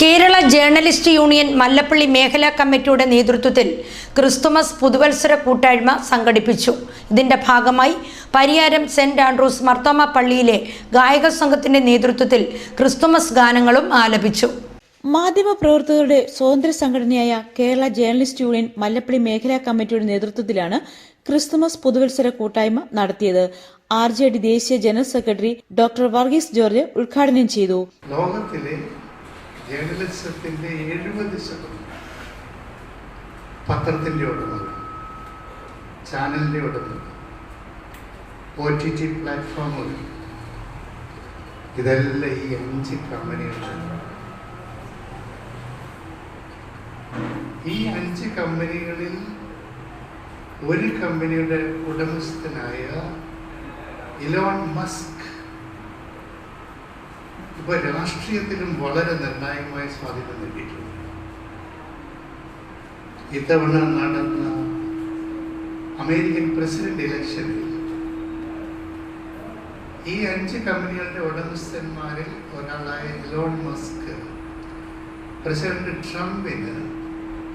Kerala journalist union Mallappally മേഖലാ കമ്മിറ്റിയുടെ നേതൃത്വത്തിൽ ക്രിസ്തുമസ് പുതുവത്സര കൂട്ടായ്മ സംഘടിപ്പിച്ചു. ഇതിന്റെ ഭാഗമായി പരിയാരം സെന്റ് ആൻഡ്രൂസ് മർത്തോമ പള്ളിയിലെ ഗായക സംഘത്തിന്റെ നേതൃത്വത്തിൽ ക്രിസ്തുമസ് ഗാനങ്ങളും ആലപിച്ചു. മാധ്യമപ്രവർത്തകരുടെ സ്വതന്ത്ര സംഘടനയായ കേരള ജേർണലിസ്റ്റ് യൂണിയൻ മല്ലപ്പള്ളി മേഖലാ കമ്മിറ്റിയുടെ നേതൃത്വത്തിലാണ് ക്രിസ്തുമസ് പുതുവത്സര കൂട്ടായ്മ നടത്തിയത്. ആർ ജെ ഡി ദേശീയ general secretary doctor Varghese George ഉദ്ഘാടനം ചെയ്തു. ലോകത്തിലെ ജേർണലിസത്തിന്റെ എഴുപത് ശതമാനം. പത്രത്തിന്റെ ഉടമകൾ. ചാനലിന്റെ ഉടമകൾ. ഒ ടി ടി പ്ലാറ്റ്ഫോമുകൾ. ഇതെല്ലാം ഈ അഞ്ച് കമ്പനികളുടെ ഈ അഞ്ച് കമ്പനികളിൽ ഒരു കമ്പനിയുടെ ഉടമസ്ഥനായ ഇലോൺ മസ്ക് ഇപ്പൊ രാഷ്ട്രീയത്തിലും വളരെ നിർണായകമായ സ്വാധീനം നൽകിയിട്ടുണ്ട്. ഇത്തവണ നടന്ന അമേരിക്കൻ പ്രസിഡന്റ് ഇലക്ഷനിൽ ഈ അഞ്ച് കമ്പനികളുടെ ഉടമസ്ഥന്മാരിൽ ഒരാളായ ലോൺ മസ്ക് പ്രസിഡന്റ് ട്രംപിന്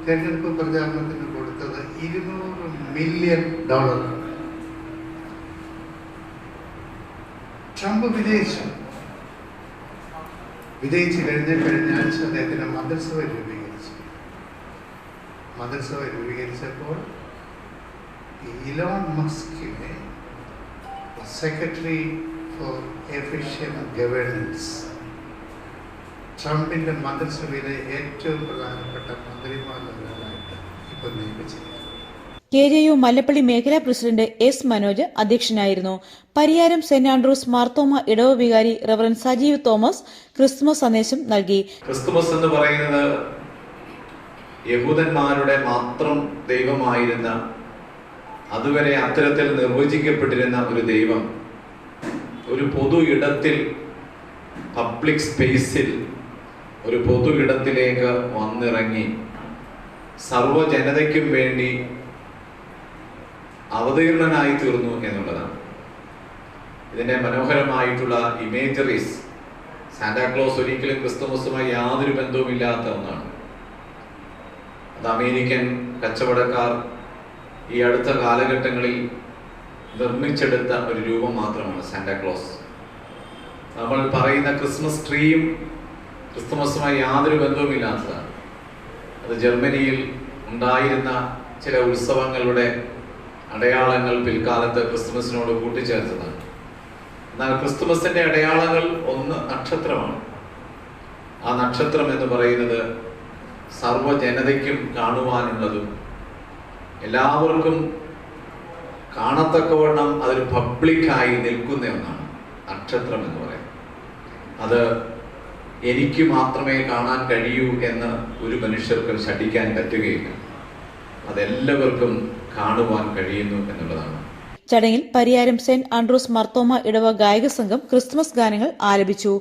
തെരഞ്ഞെടുപ്പ് പ്രചാരണത്തിന് കൊടുത്തത് ഇരുന്നൂറ് മില്യൺ ഡോളറാണ്. ട്രംപ് വിജയിച്ചു വിജയിച്ചു കഴിഞ്ഞ കഴിഞ്ഞ ആഴ്ച അദ്ദേഹത്തിന്റെ മന്ത്രിസഭ രൂപീകരിച്ചു. മന്ത്രിസഭ രൂപീകരിച്ചപ്പോൾ ഇലോൺ മസ്കിനെ സെക്രട്ടറി ഫോർ എഫിഷ്യൻ ഗവേണൻസ് ട്രംപിന്റെ മന്ത്രിസഭയിലെ ഏറ്റവും പ്രധാനപ്പെട്ട മന്ത്രിമാരിലൊരാളായിട്ട് ഇപ്പോൾ നിയമിച്ചിരിക്കുന്നു. കെ ജെ യു മല്ലപ്പള്ളി മേഖലാ പ്രസിഡന്റ് എസ് മനോജ് അധ്യക്ഷനായിരുന്നു. പരിയാരം സെന്റ് ആൻഡ്രൂസ് മാർത്തോമ ഇടവ വികാരി റവറൻ സജീവ് തോമസ് ക്രിസ്തുമസ് സന്ദേശം നൽകി. ക്രിസ്തുമസ് എന്ന് പറയുന്നത് യഹൂദന്മാരുടെ മാത്രം ദൈവമായിരുന്ന അതുവരെ അത്തരത്തിൽ നിർവചിക്കപ്പെട്ടിരുന്ന ഒരു ദൈവം. ഒരു പൊതു ഇടത്തിൽ പബ്ലിക് സ്പേസിൽ ഒരു പൊതു ഇടത്തിലേക്ക് വന്നിറങ്ങി. സർവജനതയ്ക്കും വേണ്ടി അവതീർണനായി തീർന്നു എന്നുള്ളതാണ്. ഇതിന്റെ മനോഹരമായിട്ടുള്ള ഇമേജറീസ് സാന്റാക്ലോസ് ഒരിക്കലും ക്രിസ്തുമസുമായി യാതൊരു ബന്ധവുമില്ലാത്ത ഒന്നാണ്. അത് അമേരിക്കൻ കച്ചവടക്കാർ ഈ അടുത്ത കാലഘട്ടങ്ങളിൽ നിർമ്മിച്ചെടുത്ത ഒരു രൂപം മാത്രമാണ് സാന്റാക്ലോസ് നമ്മൾ പറയുന്ന ക്രിസ്മസ് ട്രീയും ക്രിസ്തുമസുമായി യാതൊരു ബന്ധവുമില്ലാത്തതാണ്. അത് ജർമ്മനിയിൽ ഉണ്ടായിരുന്ന ചില ഉത്സവങ്ങളുടെ അടയാളങ്ങൾ പിൽക്കാലത്ത് ക്രിസ്തുമസിനോട് കൂട്ടിച്ചേർത്തതാണ്. എന്നാൽ ക്രിസ്തുമസിന്റെ അടയാളങ്ങൾ ഒന്ന് നക്ഷത്രമാണ്. ആ നക്ഷത്രം എന്ന് പറയുന്നത് സർവജനതയ്ക്കും കാണുവാനുള്ളതും എല്ലാവർക്കും കാണത്തക്കവണ്ണം അതൊരു പബ്ലിക്കായി നിൽക്കുന്ന ഒന്നാണ് നക്ഷത്രം എന്ന് പറയുന്നത്. അത് എനിക്ക് മാത്രമേ കാണാൻ കഴിയൂ എന്ന് ഒരു മനുഷ്യർക്കും ശഠിക്കാൻ പറ്റുകയില്ല. അതെല്ലാവർക്കും കാണുവാൻ കഴിയുന്നു എന്നുള്ളതാണ്. ചടങ്ങിൽ പരിയാരം സെന്റ് ആൻഡ്രൂസ് മർത്തോമ ഇടവ ഗായക സംഘം ക്രിസ്മസ് ഗാനങ്ങൾ ആലപിച്ചു.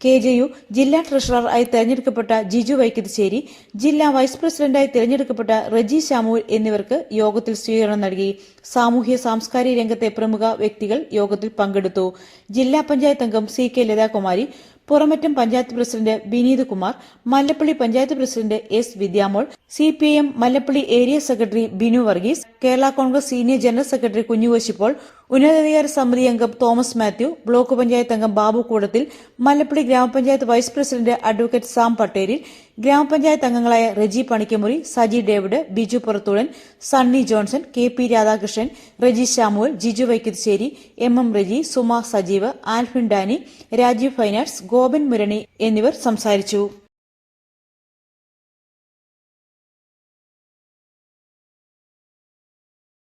കെ ജെ യു ജില്ലാ ട്രഷററായി തെരഞ്ഞെടുക്കപ്പെട്ട ജിജു വൈക്കത്തിശ്ശേരി ജില്ലാ വൈസ് പ്രസിഡന്റായി തെരഞ്ഞെടുക്കപ്പെട്ട റജി ശാമുൽ എന്നിവർക്ക് യോഗത്തിൽ സ്വീകരണം നൽകി. സാമൂഹ്യ സാംസ്കാരിക രംഗത്തെ പ്രമുഖ വ്യക്തികൾ യോഗത്തിൽ പങ്കെടുത്തു. ജില്ലാ പഞ്ചായത്ത് അംഗം C K Lathakumari Puramattom panchayat president Vineeth Kumar Mallappally panchayat president S Vidyamol C P I M Mallappally area secretary Binu Varghese Kerala Congress senior general secretary കുഞ്ഞുവശിപ്പോൾ ഉന്നതാധികാര സമിതി അംഗം തോമസ് മാത്യു ബ്ലോക്ക് പഞ്ചായത്ത് അംഗം ബാബു കൂടത്തിൽ മല്ലപ്പള്ളി ഗ്രാമപഞ്ചായത്ത് vice president advocate Sam Patteril ഗ്രാമപഞ്ചായത്ത് അംഗങ്ങളായ Reji Panikkamuri Saji David Biju Purathoodan Sunny Johnson K P Radhakrishnan Reji Samuel Jiju Vaikathissery M M Reji Suma Sajeev Alphin Danny Rajeev finance Gopan Murani എന്നിവർ സംസാരിച്ചു.